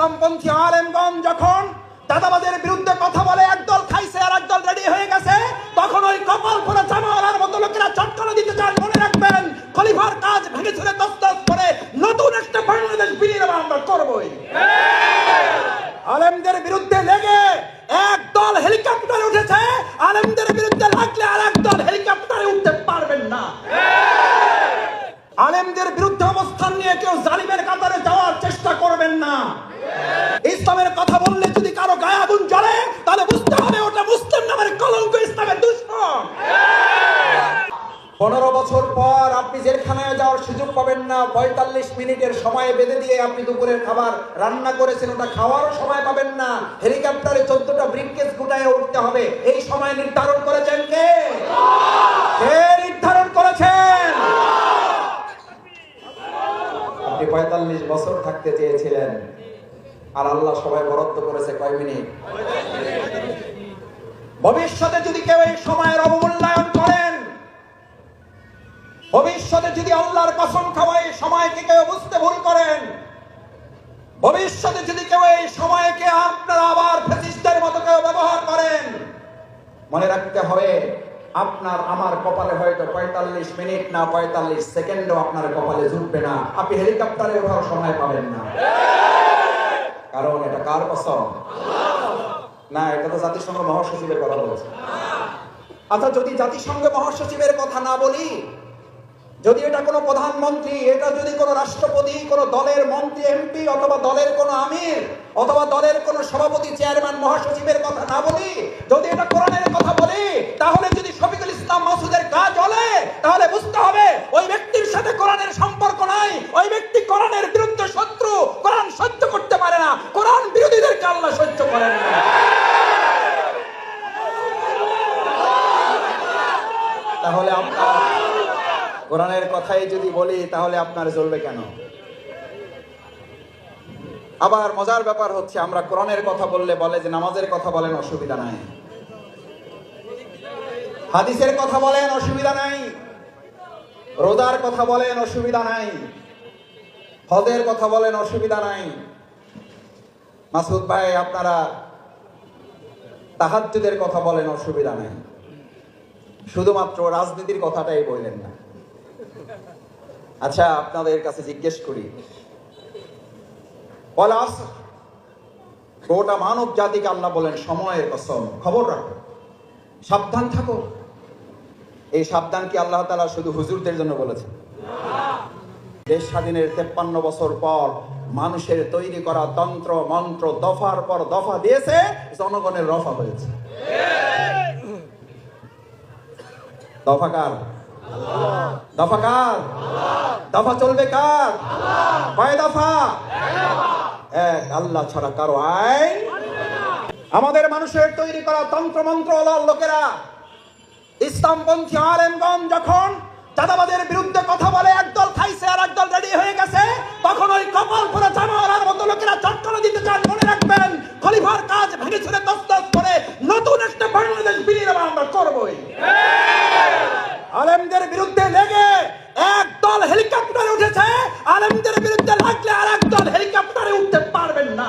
ইসলামপন্থী আলেমগঞ্জ যখন দাদাবাদের বিরুদ্ধে কথা বলে, একদল খাইছে আর একদল রেডি হয়ে গেছে, তখন ওই কপাল পরে জামাওয়ালার মতো লোকেরা চটকানো দিতে চান মনে রাখবেন, খলিফার কাজ ভেঙে ছুড়ে দস্তস করে নতুন একটা বাংলাদেশ বিনির্মাণ আমরা করবই আলেমদের বিরুদ্ধে লেগে এক দল হেলিকপ্টারে উঠেছে আলেমদের বিরুদ্ধে লাগলে আর এক দল হেলিকপ্টারে উঠতে পারবেন না আলেমদের বিরুদ্ধে অবস্থান নিয়ে কেউ জালিমের কাতারে যাওয়ার চেষ্টা করবেন না ইসলামের কথা বললে যদি কারও গায়ে আগুন জ্বলে তাহলে বুঝতে হবে ওটা মুসলিম নামের কলঙ্ক ইসলামের দুশ্মন পনেরো বছর পর আপনি জেলখানায় যাওয়ার সুযোগ পাবেন না পঁয়তাল্লিশ মিনিটের সময় বেঁধে দিয়ে আপনি দুপুরের খাবার রান্না করেছেন, ওটা খাওয়ারও সময় পাবেন না। হেলিকপ্টারে চোদ্দটা ব্রিককেস গুটায় উঠতে হবে। এই সময় নির্ধারণ করেছেন কে নির্ধারণ করেছেন? আপনি পঁয়তাল্লিশ বছর থাকতে চেয়েছিলেন, আর আল্লাহ সবাই বরাদ্দ করেছে কয় মিনিট? ভবিষ্যতে যদি কেউ এই সময়ের অবমূল্যায়ন ভবিষ্যতে যদি আল্লাহর কসম খাওয়াই সময়কে কেউ বুঝতে ভুল করেন, ভবিষ্যতে যদি কেউ এই সময়কে আপনারা আবার ফেসিস্টের মতো কেউ ব্যবহার করেন, মনে রাখতে হবে, আপনার আমার কপালে হয়তো পঁয়তাল্লিশ মিনিট না পঁয়তাল্লিশ সেকেন্ডও আপনার কপালে জুটবে না। আপনি হেলিকপ্টারে ওঠার সময় পাবেন না। কারণ এটা কার কসম? না, এটা তো জাতিসংঘ মহাসচিবের কথা বলছে। আচ্ছা যদি জাতিসংঘ মহাসচিবের কথা না বলি যদি এটা কোনো প্রধানমন্ত্রী, এটা যদি কোনো রাষ্ট্রপতি, কোনো দলের মন্ত্রী এমপি অথবা দলের কোনো আমির, অথবা দলের কোনো সভাপতি, চেয়ারম্যান, মহাসচিবের কথা না বলি, যদি এটা কোরআনের কথা বলি, তাহলে যদি শফিকুল ইসলাম মাসুদের গা জ্বলে, তাহলে বুঝতে হবে ওই ব্যক্তির সাথে কোরআনের সম্পর্ক নাই ওই ব্যক্তি কোরআনের বিরুদ্ধে শত্রু কোরআন সহ্য করতে পারে না কোরআন বিরোধীদেরকে আল্লাহ সহ্য করেন না তাহলে আপনার কোরআনের কথাই যদি বলি, তাহলে আপনার চলবে কেন? আবার মজার ব্যাপার হচ্ছে, আমরা কোরআনের কথা বললে বলে যে নামাজের কথা বলেন, অসুবিধা নাই। হাদিসের কথা বলেন, অসুবিধা নাই। রোজার কথা বলেন, অসুবিধা নাই। হদের কথা বলেন, অসুবিধা নাই। মাসুদ ভাই, আপনারা তাহাজ্জুদের কথা বলেন, অসুবিধা নাই। শুধুমাত্র রাজনীতির কথাটাই বললেন না। আচ্ছা আপনাদের কাছে জিজ্ঞেস করি। গোটা মানব জাতিকে আল্লাহ বলেন সময়ের কসম। খবর রাখো সাবধান থাকো। এই সাবধান কি আল্লাহ তালা শুধু হুজুরদের জন্য বলেছেন? দেশ স্বাধীনের তেপ্পান্ন বছর পর মানুষের তৈরি করা তন্ত্র মন্ত্র দফার পর দফা দিয়েছে জনগণের রফা হয়েছে। দফা কার? দফা কার? দফা চলবে কার? কয় দফা? এক, আল্লাহ ছাড়া কারও আইন আমাদের মানুষের তৈরি করা তন্ত্রমন্ত্র লোকেরা। ইসলামপন্থী আলেমগঞ্জ যখন চাঁদাবাদের বিরুদ্ধে কথা বলে, একদল খাইছে আর একদল রেডি হয়ে গেছে, তখন ওই কপাল পরে জামাওয়ালার মতো লোকেরা দিতে চান, মনে রাখবেন, খলিফার কাজ ভেঙে চুরে দস্তস করে নতুন একটা বাংলাদেশ বিনির্মাণ আমরা করবই আলেমদের বিরুদ্ধে লেগে এক দল হেলিকপ্টারে উঠেছে আলেমদের বিরুদ্ধে লাগলে আর এক দল হেলিকপ্টারে উঠতে পারবেন না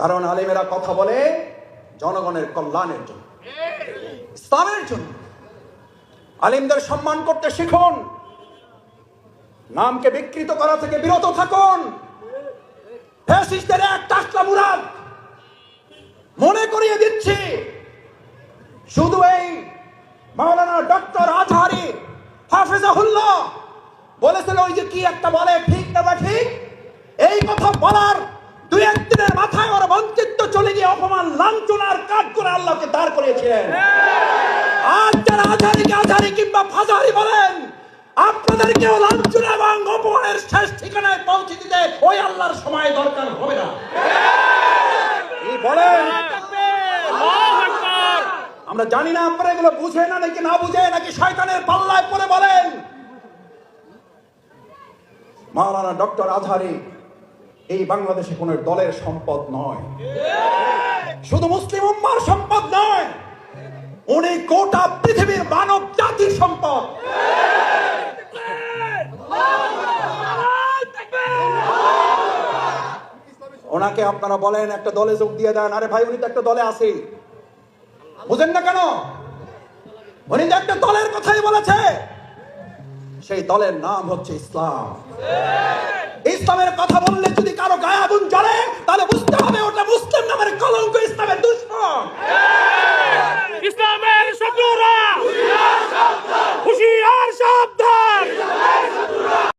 কারণ আলেমেরা কথা বলে জনগণের কল্যাণের জন্য, ইসলামের জন্য। আলিমদের সম্মান করতে শিখুন। নামকে বিকৃত করা থেকে বিরত থাকুন। ফ্যাসিস্টদের এক টাকলা মুরাদ মনে করিয়ে দিচ্ছি। শুধু এই মাওলানা ডক্টর আজহারি হাফিজাহুল্লাহ বলেছিল, ওই যে কি একটা বলে, ঠিক না ঠিক? এই কথা বলার দুই একদিনের মাথায় ওর বঞ্চিত চলে গিয়ে অপমান, লাঞ্ছনার কাজ করে আল্লাহকে দাঁড় করিয়েছিলেন। আজ যারা আজহারিকে আজহারি কিংবা ফাজারি বলেন, আপনাদেরকেও লাঞ্ছনা এবং আপনার সময় দরকার হবে না। বলেন? আমরা জানি না আপনারা এগুলো বুঝে না নাকি না বুঝে নাকি শয়তানের পাল্লায় পড়ে বলেন। মাওলানা ডক্টর আজহারি এই বাংলাদেশে কোন দলের সম্পদ নয়। শুধু মুসলিম উম্মার সম্পদ নয়, উনি গোটা পৃথিবীর মানব জাতির সম্পদ। ওনাকে আপনারা বলেন, একটা দলে যোগ দিয়ে দেন। আরে ভাই, উনি তো একটা দলে আছে। বুঝেন না কেন? উনি যে একটা দলের কথাই বলেছে। সেই দলের নাম হচ্ছে ইসলাম। ইসলামের কথা বললে কারও গায়ে আগুন